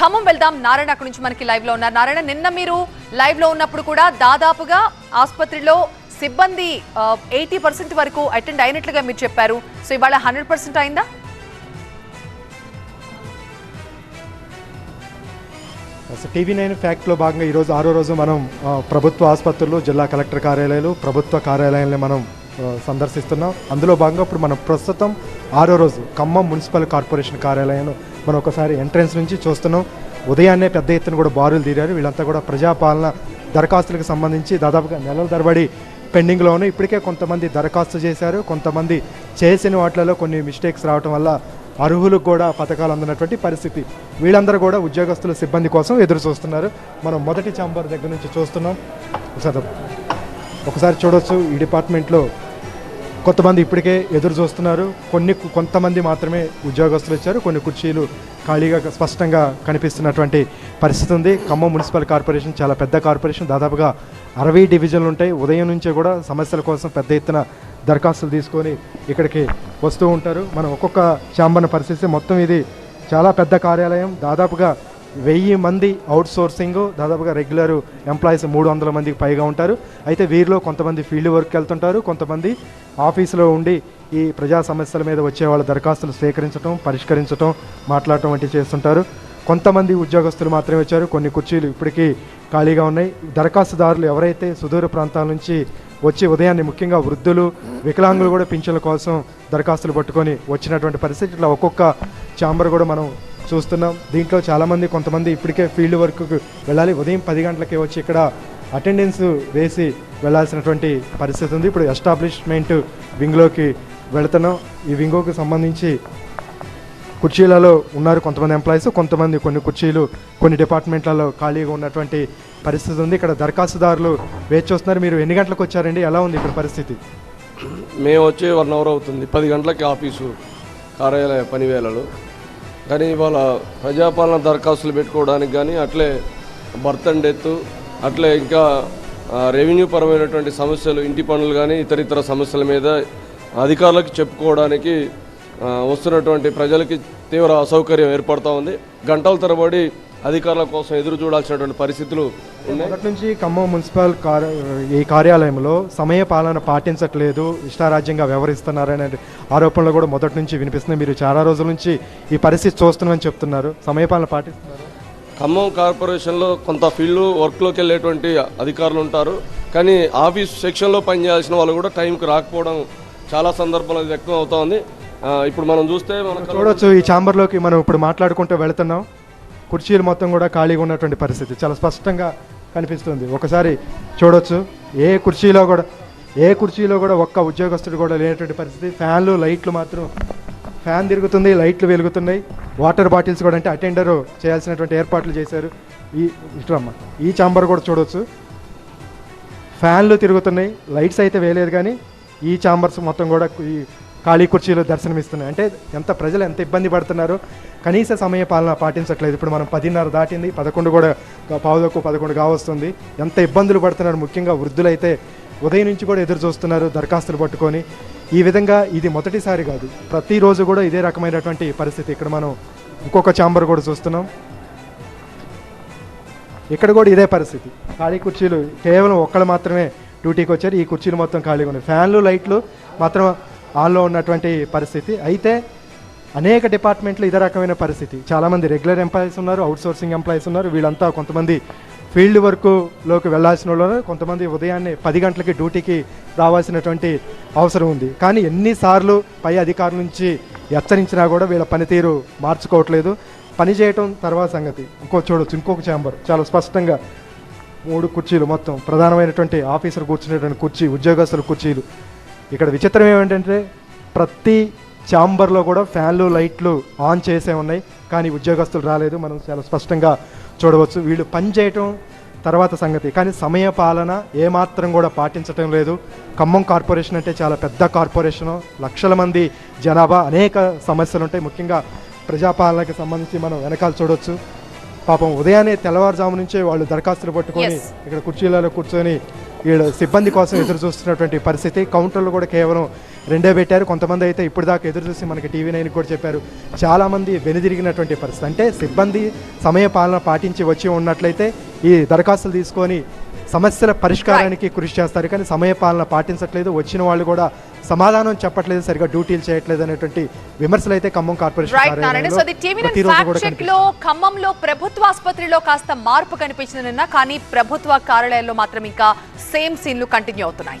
ఖమ్మం వెళ్దాం. నారాయణ అక్కడి నుంచి మనకి లైవ్లో ఉన్నారు. నారాయణ నిన్న మీరు లైవ్లో ఉన్నప్పుడు కూడా దాదాపుగా ఆసుపత్రిలో సిబ్బంది ఎయిటీ పర్సెంట్ వరకు అటెండ్ అయినట్లుగా మీరు చెప్పారు. సో ఇవాళ హండ్రెడ్ పర్సెంట్ అయిందా? టీవీ నైన్ ఫ్యాక్ట్లో భాగంగా ఈరోజు ఆరో రోజు మనం ప్రభుత్వ ఆసుపత్రులు జిల్లా కలెక్టర్ కార్యాలయాలు ప్రభుత్వ కార్యాలయాలను మనం సందర్శిస్తున్నాం. అందులో భాగంగా ఇప్పుడు మనం ప్రస్తుతం ఆరో రోజు ఖమ్మం మున్సిపల్ కార్పొరేషన్ కార్యాలయంలో మనం ఒకసారి ఎంట్రన్స్ నుంచి చూస్తున్నాం. ఉదయాన్నే పెద్ద ఎత్తున కూడా బారులు తీరారు. వీళ్ళంతా కూడా ప్రజాపాలన దరఖాస్తులకు సంబంధించి దాదాపుగా నెలల తరబడి పెండింగ్లో ఉన్నాయి. ఇప్పటికే కొంతమంది దరఖాస్తు చేశారు. కొంతమంది చేసిన వాటిలలో కొన్ని మిస్టేక్స్ రావటం వల్ల అర్హులకు కూడా పథకాలు అందినటువంటి పరిస్థితి. వీళ్ళందరూ కూడా ఉద్యోగస్తుల సిబ్బంది కోసం ఎదురు చూస్తున్నారు. మనం మొదటి చాంబర్ దగ్గర నుంచి చూస్తున్నాం. ఒకసారి ఒకసారి చూడొచ్చు. ఈ డిపార్ట్మెంట్లో కొంతమంది ఇప్పటికే ఎదురు చూస్తున్నారు. కొన్ని కొంతమంది మాత్రమే ఉద్యోగస్తులు ఇచ్చారు కొన్ని కుర్చీలు ఖాళీగా స్పష్టంగా కనిపిస్తున్నటువంటి పరిస్థితి ఉంది. ఖమ్మం మున్సిపల్ కార్పొరేషన్ చాలా పెద్ద కార్పొరేషన్. దాదాపుగా అరవై డివిజన్లు ఉంటాయి. ఉదయం నుంచే కూడా సమస్యల కోసం పెద్ద ఎత్తున దరఖాస్తులు తీసుకొని ఇక్కడికి వస్తూ ఉంటారు. మనం ఒక్కొక్క ఛాంబర్ను పరిశీలిస్తే మొత్తం ఇది చాలా పెద్ద కార్యాలయం. దాదాపుగా వెయ్యి మంది అవుట్ సోర్సింగ్ దాదాపుగా రెగ్యులర్ ఎంప్లాయీస్ మూడు వందల మందికి పైగా ఉంటారు. అయితే వీరిలో కొంతమంది ఫీల్డ్ వర్క్ వెళ్తుంటారు కొంతమంది ఆఫీసులో ఉండి ఈ ప్రజా సమస్యల మీద వచ్చే వాళ్ళ దరఖాస్తులు స్వీకరించడం పరిష్కరించడం మాట్లాడటం వంటివి చేస్తుంటారు. కొంతమంది ఉద్యోగస్తులు మాత్రమే వచ్చారు కొన్ని కుర్చీలు ఇప్పటికీ ఖాళీగా ఉన్నాయి. దరఖాస్తుదారులు ఎవరైతే సుదూర ప్రాంతాల నుంచి వచ్చి ఉదయాన్నే ముఖ్యంగా వృద్ధులు వికలాంగులు కూడా పింఛన్ల కోసం దరఖాస్తులు పట్టుకొని వచ్చినటువంటి పరిస్థితి ఇట్లా ఒక్కొక్క ఛాంబర్ కూడా మనం చూస్తున్నాం. దీంట్లో చాలామంది కొంతమంది ఇప్పటికే ఫీల్డ్ వర్క్కి వెళ్ళాలి. ఉదయం పది గంటలకే వచ్చి ఇక్కడ అటెండెన్స్ వేసి వెళ్ళాల్సినటువంటి పరిస్థితి ఉంది. ఇప్పుడు ఎస్టాబ్లిష్మెంట్ వింగ్లోకి వెళుతున్నాం. ఈ వింగోకి సంబంధించి కుర్చీలలో ఉన్నారు కొంతమంది ఎంప్లాయీస్ కొంతమంది కొన్ని కుర్చీలు కొన్ని డిపార్ట్మెంట్లలో ఖాళీగా ఉన్నటువంటి పరిస్థితి ఉంది. ఇక్కడ దరఖాస్తుదారులు వేచి చూస్తున్నారు మీరు ఎన్ని గంటలకు వచ్చారండి? ఎలా ఉంది ఇక్కడ పరిస్థితి? మేము వచ్చి వన్ అవర్ అవుతుంది. పది గంటలకి ఆఫీసు కార్యాలయ పనివేళలు కానీ ఇవాళ ప్రజాపాలన దరఖాస్తులు పెట్టుకోవడానికి కానీ అట్లే బర్త్ అండ్ డెత్ అట్లే ఇంకా రెవెన్యూ పరమైనటువంటి సమస్యలు ఇంటి పనులు కానీ ఇతర ఇతర సమస్యల మీద అధికారులకు చెప్పుకోవడానికి వస్తున్నటువంటి ప్రజలకి తీవ్ర అసౌకర్యం ఏర్పడుతూ ఉంది. గంటల తరబడి అధికారుల కోసం ఎదురు చూడాల్సినటువంటి పరిస్థితులు ఉన్నాయి. మొదటి నుంచి ఖమ్మం మున్సిపల్ ఈ కార్యాలయంలో సమయ పాలన పాటించట్లేదు ఇష్టారాజ్యంగా వ్యవహరిస్తున్నారనే ఆరోపణలు కూడా మొదటి నుంచి వినిపిస్తున్నాయి. మీరు చాలా రోజుల నుంచి ఈ పరిస్థితి చూస్తున్నామని చెప్తున్నారు. సమయ పాలన పాటిస్తున్నారు. ఖమ్మం కార్పొరేషన్లో కొంత ఫీల్డ్ వర్క్లోకి వెళ్ళేటువంటి అధికారులు ఉంటారు. కానీ ఆఫీస్ సెక్షన్లో పనిచేయాల్సిన వాళ్ళు కూడా టైంకి రాకపోవడం చాలా సందర్భాలు వ్యక్తం అవుతా ఉంది. ఆ, ఇప్పుడు మనం చూస్తే మన చూడొచ్చు ఈ ఛాంబర్లోకి మనం ఇప్పుడు మాట్లాడుకుంటూ వెళుతున్నాం. కుర్చీలు మొత్తం కూడా ఖాళీగా ఉన్నటువంటి పరిస్థితి. చాలా స్పష్టంగా కనిపిస్తుంది. ఒకసారి చూడొచ్చు. ఏ కుర్చీలో కూడా ఏ కుర్చీలో కూడా ఒక్క ఉద్యోగస్తుడు కూడా లేనటువంటి పరిస్థితి. ఫ్యాన్లు లైట్లు మాత్రం ఫ్యాన్ తిరుగుతుంది లైట్లు వెలుగుతున్నాయి. వాటర్ బాటిల్స్ కూడా అంటే అటెండరు చేయాల్సినటువంటి ఏర్పాట్లు చేశారు. ఈ ఇటురమ్మ ఈ ఛాంబర్ కూడా చూడొచ్చు. ఫ్యాన్లు తిరుగుతున్నాయి. లైట్స్ అయితే వేయలేదు కానీ ఈ ఛాంబర్స్ మొత్తం కూడా ఈ ఖాళీ కుర్చీలు దర్శనమిస్తున్నాయి. అంటే ఎంత ప్రజలు ఎంత ఇబ్బంది పడుతున్నారు కనీస సమయ పాలన పాటించట్లేదు. ఇప్పుడు మనం పదిన్నర దాటింది పదకొండు కూడా పావులకు పదకొండు కావస్తుంది. ఎంత ఇబ్బందులు పడుతున్నారు ముఖ్యంగా వృద్ధులైతే ఉదయం నుంచి కూడా ఎదురు చూస్తున్నారు దరఖాస్తులు పట్టుకొని. ఈ విధంగా ఇది మొదటిసారి కాదు ప్రతిరోజు కూడా ఇదే రకమైనటువంటి పరిస్థితి. ఇక్కడ మనం ఇంకొక ఛాంబర్ కూడా చూస్తున్నాం. ఇక్కడ కూడా ఇదే పరిస్థితి. ఖాళీ కుర్చీలు కేవలం ఒక్కళ్ళు మాత్రమే డ్యూటీకి వచ్చారు ఈ కుర్చీలు మొత్తం ఖాళీగా ఉన్నాయి. ఫ్యాన్లు లైట్లు మాత్రం ఆన్లో ఉన్నటువంటి పరిస్థితి. అయితే అనేక డిపార్ట్మెంట్లు ఇదే రకమైన పరిస్థితి. చాలామంది రెగ్యులర్ ఎంప్లాయీస్ ఉన్నారు అవుట్ సోర్సింగ్ ఎంప్లాయీస్ ఉన్నారు. వీళ్ళంతా కొంతమంది ఫీల్డ్ వర్క్లోకి వెళ్ళాల్సిన వాళ్ళు కొంతమంది ఉదయాన్నే పది గంటలకి డ్యూటీకి రావాల్సినటువంటి అవసరం ఉంది. కానీ ఎన్నిసార్లు పై అధికారుల నుంచి హెచ్చరించినా కూడా వీళ్ళ పనితీరు మార్చుకోవట్లేదు. పని చేయటం తర్వాత సంగతి. ఇంకో చూడొచ్చు. ఇంకొక ఛాంబర్. చాలా స్పష్టంగా మూడు కుర్చీలు మొత్తం. ప్రధానమైనటువంటి ఆఫీసర్ కూర్చునేటువంటి కుర్చీ ఉద్యోగస్తుల కుర్చీలు. ఇక్కడ విచిత్రం ఏమిటంటే ప్రతి ఛాంబర్లో కూడా ఫ్యాన్లు లైట్లు ఆన్ చేసే ఉన్నాయి. కానీ ఉద్యోగస్తులు రాలేదు. మనం చాలా స్పష్టంగా చూడవచ్చు. వీళ్ళు పని చేయటం తర్వాత సంగతి. కానీ సమయ పాలన ఏమాత్రం కూడా పాటించటం లేదు. ఖమ్మం కార్పొరేషన్ అంటే చాలా పెద్ద కార్పొరేషను. లక్షల మంది జనాభా అనేక సమస్యలు ఉంటాయి. ముఖ్యంగా ప్రజాపాలనకి సంబంధించి మనం వెనకాల చూడొచ్చు. పాపం ఉదయాన్నే తెల్లవారుజాము నుంచే వాళ్ళు దరఖాస్తులు పట్టుకొని. ఇక్కడ కుర్చీలలో కూర్చొని సిబ్బంది కోసం ఎదురు చూస్తున్నటువంటి పరిస్థితి. కౌంటర్లు కూడా కేవలం రెండే పెట్టారు. కొంతమంది అయితే ఇప్పుడు దాకా ఎదురు చూసి మనకి టీవీ నైన్ కూడా చెప్పారు. చాలామంది వెనుదిరిగినటువంటి పరిస్థితి. అంటే సిబ్బంది సమయ పాలన పాటించి వచ్చి ఉన్నట్లయితే ఈ దరఖాస్తులు తీసుకొని సమస్యల పరిష్కారానికి కృషి చేస్తారు కానీ సమయ పాలన పాటించట్లేదు. వచ్చిన వాళ్ళు కూడా సమాధానం చెప్పట్లేదు సరిగా డ్యూటీలు చేయట్లేదు అనేటువంటి విమర్శలు అయితే ఖమ్మం కార్పొరేషన్ రైట్ నారాయణ. కార్యాలయంలో సో ది టీవీ ప్రతిరోజు ఫ్యాక్ట్ కూడా చెక్లో ఖమ్మంలో ప్రభుత్వ ఆసుపత్రిలో కాస్త మార్పు కనిపించింది నిన్న కానీ ప్రభుత్వ కార్యాలయాల్లో మాత్రం ఇంకా సేమ్ సీన్లు కంటిన్యూ అవుతున్నాయి.